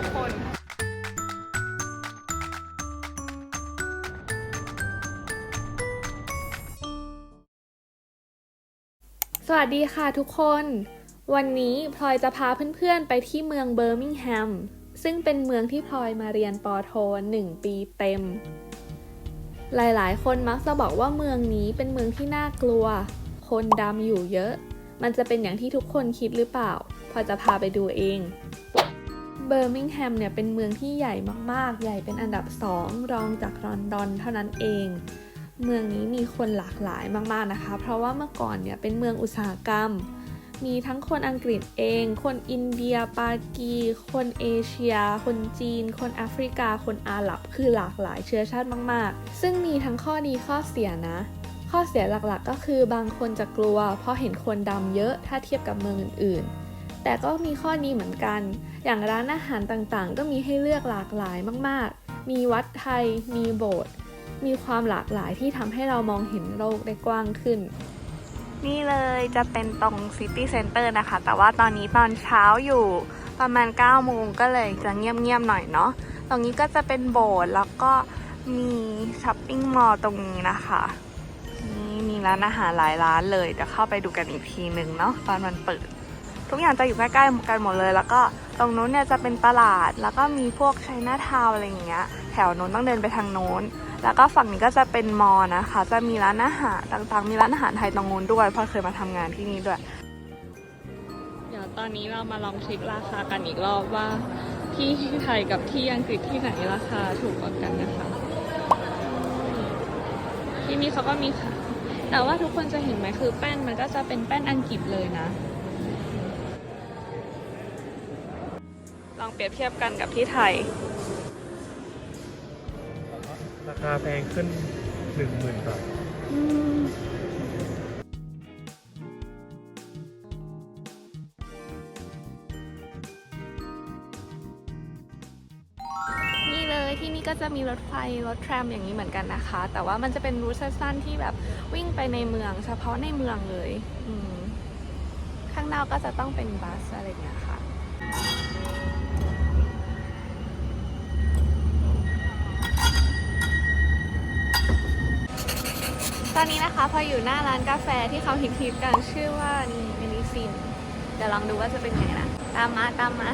ทุกคนสวัสดีค่ะทุกคน วันนี้พลอยจะพาเพื่อนๆไปที่เมืองเบอร์มิงแฮม ซึ่งเป็นเมืองที่พลอยมาเรียนปอโทหนึ่งปีเต็ม หลายๆ คนมักจะบอกว่าเมืองนี้เป็นเมืองที่น่ากลัว คนดำอยู่เยอะ มันจะเป็นอย่างที่ทุกคนคิดหรือเปล่า พลอยจะพาไปดูเอง เบอร์มิงแฮมเนี่ยเป็นเมืองที่ใหญ่มากๆ ใหญ่เป็นอันดับสองรองจากลอนดอนเท่านั้นเอง เมืองนี้มีคนหลากหลายมากๆนะคะ เพราะว่าเมื่อก่อนเนี่ยเป็นเมืองอุตสาหกรรม มีทั้งคนอังกฤษเอง คนอินเดีย ปากี คนเอเชีย คนจีน คนแอฟริกา คนอาหรับ คือหลากหลายเชื้อชาติมาก ๆ ซึ่งมีทั้งข้อดีข้อเสียนะข้อเสียหลักๆ ก็คือบางคนจะกลัว เพราะเห็นคนดำเยอะถ้าเทียบกับเมืองอื่นๆ แต่ก็มีข้อดีเหมือนกัน อย่างร้านอาหารต่างๆ ก็มีให้เลือกหลากหลายมากๆ มีวัดไทย มีโบสถ์ มีความหลากหลายที่ทำให้เรามองเห็นโลกได้กว้างขึ้น นี่เลยจะเป็นตรงซิตี้เซ็นเตอร์นะคะ แต่ว่าตอนนี้ตอนเช้าอยู่ประมาณ 9 โมงก็เลยจะเงียบๆหน่อยเนาะ ตรงนี้ก็จะเป็นโบสถ์แล้วก็มีช้อปปิ้งมอลล์ตรงนี้นะคะนี่มีร้านอาหารหลายร้านเลยเดี๋ยวเข้าไปดูกันอีกทีหนึ่งเนาะตอนมันเปิด ทุกอย่างจะอยู่ใกล้ๆกันหมดเลย แล้วก็ตรงนู้นเนี่ยจะเป็นตลาด แล้วก็มีพวกไชน่าทาวน์อะไรอย่างเงี้ย แถวนู้นต้องเดินไปทางโน้น แล้วก็ฝั่งนี้ก็จะเป็นมอนะคะ จะมีร้านอาหารต่างๆ มีร้านอาหารไทยตรงนู้นด้วยเพราะเคยมาทำงานที่นี่ด้วย เดี๋ยวตอนนี้เรามาลองเช็คราคากันอีกรอบว่าที่ไทยกับที่อังกฤษที่ไหนราคาถูกกว่ากันนะคะ ที่นี่เขาก็มีขายแต่ว่าทุกคนจะเห็นไหมคือแป้นมันก็จะเป็นแป้นอังกฤษเลยนะ ลองเปรียบเทียบกันกับที่ไทย ราคาแพงขึ้นหนึ่งหมื่นบาท นี่เลยที่นี่ก็จะมีรถไฟ รถแทรมอย่างนี้เหมือนกันนะคะ แต่ว่ามันจะเป็นรูทสั้นๆที่แบบวิ่งไปในเมือง เฉพาะในเมืองเลย อืมข้างนอกก็จะต้องเป็นบัสอะไรอย่างเงี้ยค่ะ อนนี้นะคะพออยู่หน้าร้านกาแฟที่เขาฮิตๆกันชื่อว่านี่เมลิซินเดี๋ยวลองดูว่าจะเป็นไงนะ ตามมาตามมา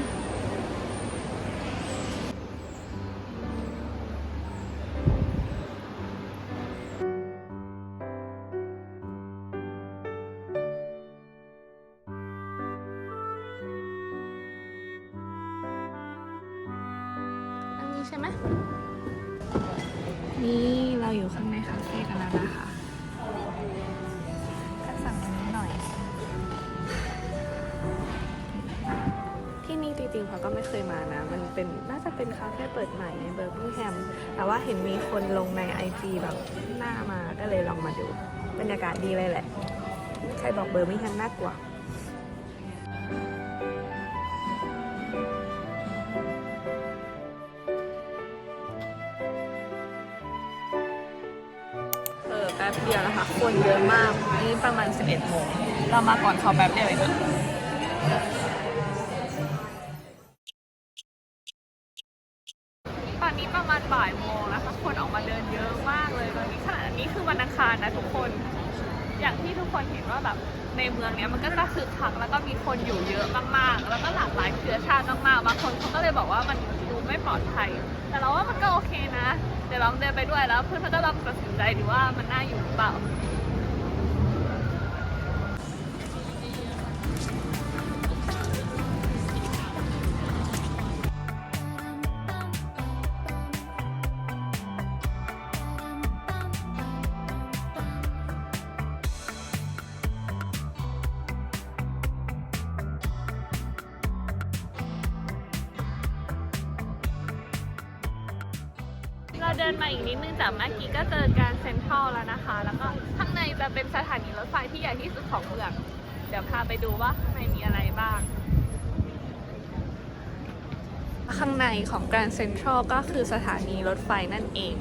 อันนี้ใช่ไหมนี่เราอยู่ข้างใน ริงๆเขาก็ไม่เคยมานะ มันเป็นน่าจะเป็นคาเฟ่เปิดใหม่ในเบอร์มิงแฮม แต่ว่าเห็นมีคนลงในไอจีแบบหน้ามาก็เลยลองมาดูบรรยากาศดีเลยแหละ ใครบอกเบอร์มิงแฮมน่ากลัวเออแป๊บเดียวนะคะ คนเยอะมาก นี่ประมาณ 11โมง เรามาก่อนเขาแป๊บเดียวเอง อนนี้ประมาณบ่ายโมงแล้วค่ะคนออกมาเดินเยอะมากเลยตอนนี้ขนาดนี้คือวันอังคารนะทุกคน อย่างที่ทุกคนเห็นว่าแบบในเมืองเนี้ยมันก็จะคึกคักแล้วก็มีคนอยู่เยอะมากๆ แล้วก็หลากหลายเชื้อชาติมากๆบางคนเขาก็เลยบอกว่ามันดูไม่ปลอดภัย แต่เราว่ามันก็โอเคนะ เดี๋ยวลองเดินไปด้วยแล้วเพื่อนๆก็ลองตัดสินใจดูว่ามันน่าอยู่หรือเปล่า ดินมาอีกนิดนึงจากเมื่อกี้ก็เจอการเซ็นทรัลแล้วนะคะ แล้วก็ข้างในจะเป็นสถานีรถไฟที่ใหญ่ที่สุดของเมือง เดี๋ยวพาไปดูว่าข้างในมีอะไรบ้าง ข้างในของแกรนด์เซ็นทรัลก็คือสถานีรถไฟนั่นเอง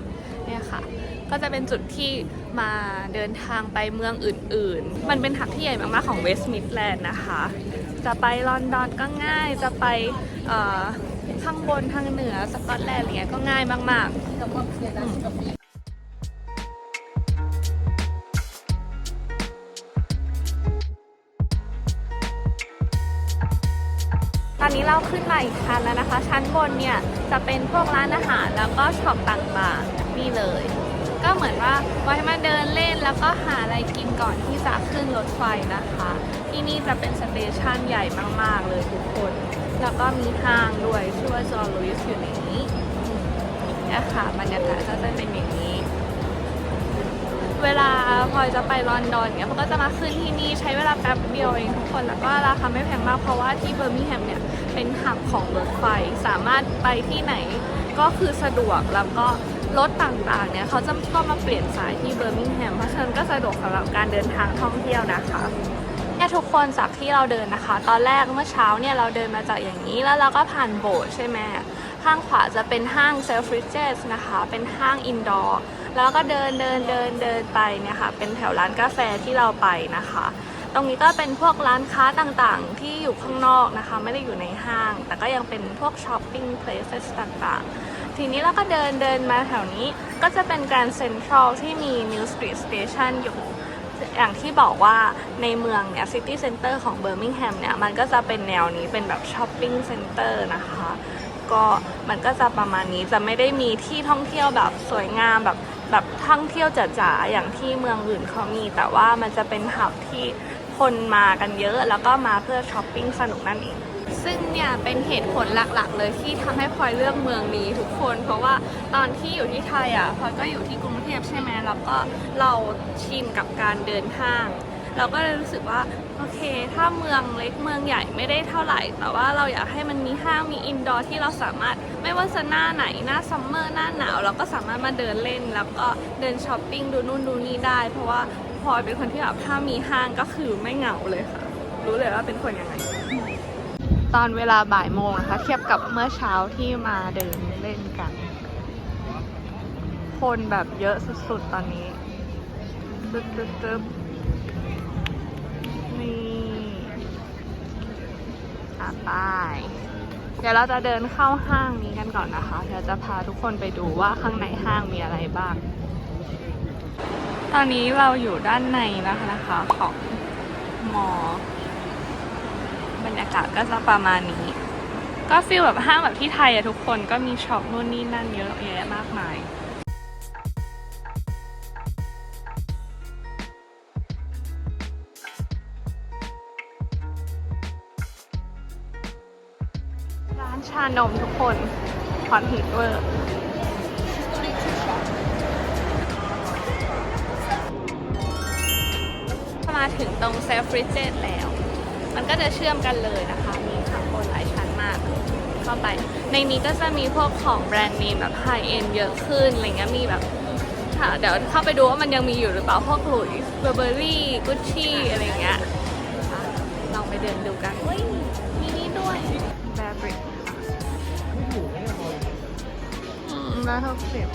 เนี่ยค่ะ ก็จะเป็นจุดที่มาเดินทางไปเมืองอื่นๆ มันเป็นหับที่ใหญ่มากๆของเวสต์มิดแลนด์นะคะ จะไปลอนดอนก็ง่าย จะไปเอ่อ ข้างบนทางเหนือสกอตแลนด์อะไรเงี้ยก็ง่ายมากๆตอนนี้เราขึ้นมาอีกชั้นแล้วนะคะ ชั้นบนเนี่ยจะเป็นพวกร้านอาหารแล้วก็ช็อปต่างๆนี่เลย ก็เหมือนว่าไว้มาเดินเล่นแล้วก็หาอะไรกินก่อนที่จะขึ้นรถไฟนะคะ ที่นี่จะเป็นสเตชันใหญ่มากๆเลยทุกคน แล้วก็มีห้างด้วยชื่อว่าจอร์ลุยส์อยู่ในนี้นี่ยค่ะบรรยากาศก็จะเป็นอย่างนี้ เวลาพลอยจะไปลอนดอนเนี่ยเขาก็จะมาขึ้นที่นี่ใช้เวลาแป๊บเดียวเองทุกคนแล้วก็ราคาไม่แพงมากเพราะว่าที่เบอร์มิงแฮมเนี่ยเป็นหับของรถไฟสามารถไปที่ไหนก็คือสะดวกแล้วก็รถต่างๆ เนี่ยเขาจะก็มาเปลี่ยนสายที่เบอร์มิงแฮม เพราะฉะนั้นก็สะดวกสำหรับการเดินทางท่องเที่ยวนะคะ เนี่ยทุกคนจากที่เราเดินนะคะ ตอนแรกเมื่อเช้าเนี่ยเราเดินมาจากอย่างนี้แล้วเราก็ผ่านโบสถ์ใช่ไหมข้างขวาจะเป็นห้างเซลฟริ g e s นะคะ เป็นห้างอินดอร์แล้วก็เดินเดินเดินเดินไปเนี่ยค่ะ เป็นแถวร้านกาแฟที่เราไปนะคะ ตรงนี้ก็เป็นพวกร้านค้าต่างๆ ที่อยู่ข้างนอกนะคะ ไม่ได้อยู่ในห้าง แต่ก็ยังเป็นพวกช้อปปิ้งเพลสต่างๆ ทีนี้เราก็เดินเดินมาแถวนี้ก็จะเป็นการเซ็นทรัลที่มี New Street Station อยู่ อย่างที่บอกว่าในเมืองเนี่ยซิตี้เซ็นเตอร์ของเบอร์มิงแฮมเนี่ยมันก็จะเป็นแนวนี้เป็นแบบช้อปปิ้งเซ็นเตอร์นะคะก็มันก็จะประมาณนี้จะไม่ได้มีที่ท่องเที่ยวแบบสวยงามแบบแบบท่องเที่ยวจ๋าๆอย่างที่เมืองอื่นเขามี แต่ว่ามันจะเป็นหับที่คนมากันเยอะ แล้วก็มาเพื่อช้อปปิ้งสนุกนั่นเอง ซึ่งเนี่ยเป็นเหตุผลหลักๆ เลยที่ทำให้พลอยเลือกเมืองนี้ทุกคน เพราะว่าตอนที่อยู่ที่ไทยอะพลอยก็อยู่ที่กรุงเทพใช่ไหมแล้วก็เราชินกับการเดินห้าง เราก็เลยรู้สึกว่าโอเค ถ้าเมืองเล็กเมืองใหญ่ไม่ได้เท่าไหร่ แต่ว่าเราอยากให้มันมีห้างมีอินดอร์ที่เราสามารถไม่ว่าจะหน้าไหนหน้าซัมเมอร์หน้าหนาวเราก็สามารถมาเดินเล่น แล้วก็เดินช้อปปิ้งดูนู่นดูนี่ได้ เพราะว่าพลอยเป็นคนที่แบบถ้ามีห้างก็คือไม่เหงาเลยค่ะ รู้เลยว่าเป็นคนยังไง ตอนเวลาบ่ายโมงนะคะ เทียบกับเมื่อเช้าที่มาเดินเล่นกัน คนแบบเยอะสุดๆตอนนี้ตึ๊บตึ๊บตึ๊บนี่อะไปเดี๋ยวเราจะเดินเข้าห้างนี้กันก่อนนะคะ เดี๋ยวจะพาทุกคนไปดูว่าข้างในห้างมีอะไรบ้าง ตอนนี้เราอยู่ด้านในนะคะนะคะของมอ บรรยากาศก็จะประมาณนี้ ก็ฟีลแบบห้างแบบที่ไทยอะทุกคนก็มีช็อปนู่นนี่นั่นเยอะแยะมากมายร้านชานมทุกคนฮอตฮิตเวอร์มาถึงตรงเซฟริเจตแล้ว มันก็จะเชื่อมกันเลยนะคะ มีข้างบนหลายชั้นมากเข้าไป ในนี้ก็จะมีพวกของแบรนด์เนมแบบไฮเอ็นเยอะขึ้นอะไรเงี้ยมีแบบค่ะเดี๋ยวเข้าไปดูว่ามันยังมีอยู่หรือเปล่าพวกหลุยส์เบอร์เบอรี่กุชชี่อะไรเงี้ยค่ะลองไปเดินดูกันเฮ้ยมีนี่ด้วยแบรบริกไม่อยู่ไม่ได้พออืมแล้วหกสิบ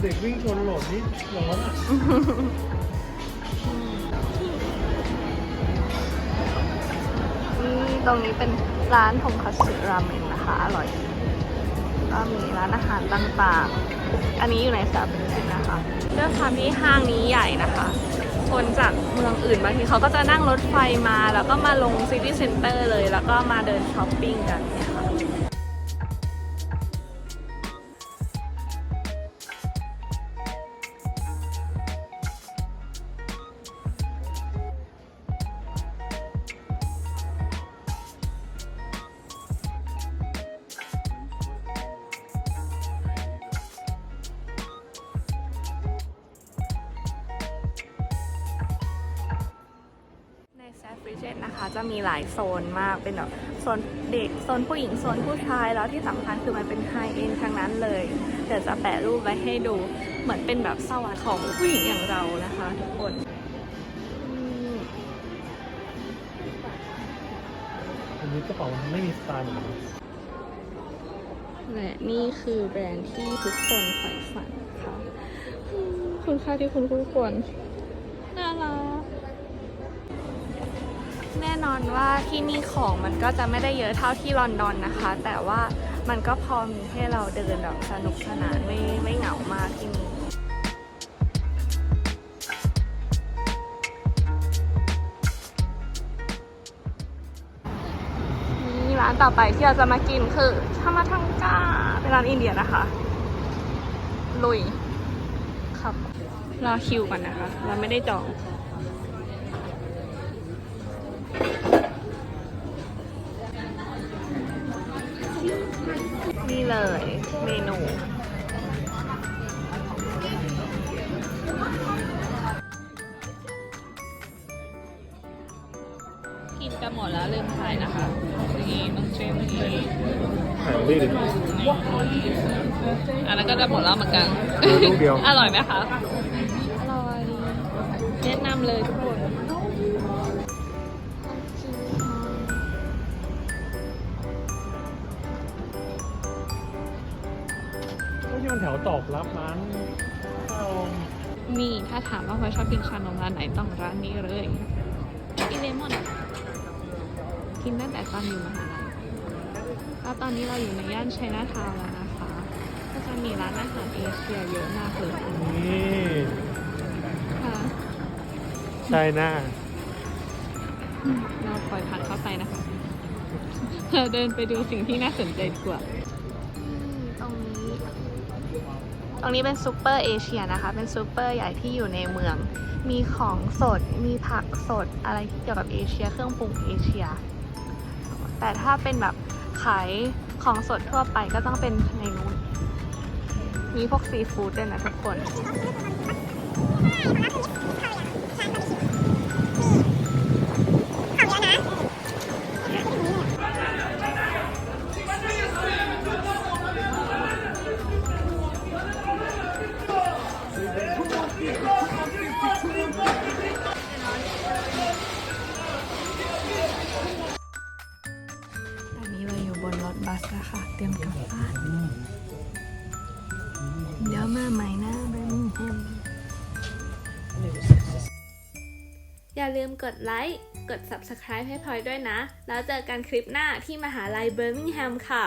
เด็กวิ่งชนโหลดนี่ร้อนอะ ตรงนี้เป็นร้านทงคัตสึราเมงนะคะ อร่อยก็มีร้านอาหารต่างๆ อันนี้อยู่ในซาบินนะคะด้วยความที่ห้างนี้ใหญ่นะคะ คนจากเมืองอื่นบางทีเขาก็จะนั่งรถไฟมา แล้วก็มาลงซิตี้เซ็นเตอร์เลย แล้วก็มาเดินช้อปปิ้งกันเนี่ยค่ะ แซฟริเจตนะคะ จะมีหลายโซนมากเป็นแบบโซนเด็กโซนผู้หญิงโซนผู้ชายแล้วที่สำคัญคือมันเป็นไฮเอ็นทั้งนั้นเลย เดี๋ยวจะแปะรูปไว้ให้ดูเหมือนเป็นแบบสวรรค์ของผู้หญิงอย่างเรานะคะทุกคนอันนี้กระเป๋าไม่มีสไตล์เหมือนกันและนี่คือแบรนด์ที่ทุกคนใฝ่ฝันค่ะคุณค่าที่คุณคู่ควรน่ารัก แน่นอนว่าที่นี่ของมันก็จะไม่ได้เยอะเท่าที่ลอนดอนนะคะ แต่ว่ามันก็พอมีให้เราเดินแบบสนุกสนานไม่ไม่เหงามากที่นี่นี่ร้านต่อไปที่เราจะมากินคือชามาทังกาเป็นร้านอินเดียนะคะ ลุย ครับ รอคิวก่อนนะคะ เราไม่ได้จอง หมดแล้วลืมถ่ายนะคะนี่ต้องเชฟนี่ถ่ายรูปดิอันนั้นก็จะหมดแล้วเหมือนกันลูกเดียว อร่อยไหมคะ อร่อยแนะนำเลยทุกคนก็ที่มันแถวตอบรับร้านข้าวนี่ถ้าถามว่าพลอยชอบกินชานมร้านไหนต้องร้านนี้เลยกินเลมอน กินตั้งแต่ตอนอยู่มหาลัยแล้วตอนนี้เราอยู่ในย่านชัยนาทาวน์แล้วนะคะ ก็จะมีร้านอาหารเอเชียเยอะมากเลยนี่ค่ะใช่หน้าเราปล่อยผ่านเข้าไปนะคะเราเดินไปดูสิ่งที่น่าสนใจดีกว่าตรงนี้ ตรงนี้เป็นซูเปอร์เอเชียนะคะ เป็นซูเปอร์ใหญ่ที่อยู่ในเมือง มีของสด มีผักสด อะไรที่เกี่ยวกับเอเชีย เครื่องปรุงเอเชีย แต่ถ้าเป็นแบบขายของสดทั่วไปก็ต้องเป็นในนู้น มีพวกซีฟู้ดด้วยนะทุกคน ลืมกดไลค์ กด Subscribe ให้พลอยด้วยนะ แล้วเจอกันคลิปหน้าที่มหาลัยเบอร์มิงแฮมค่ะ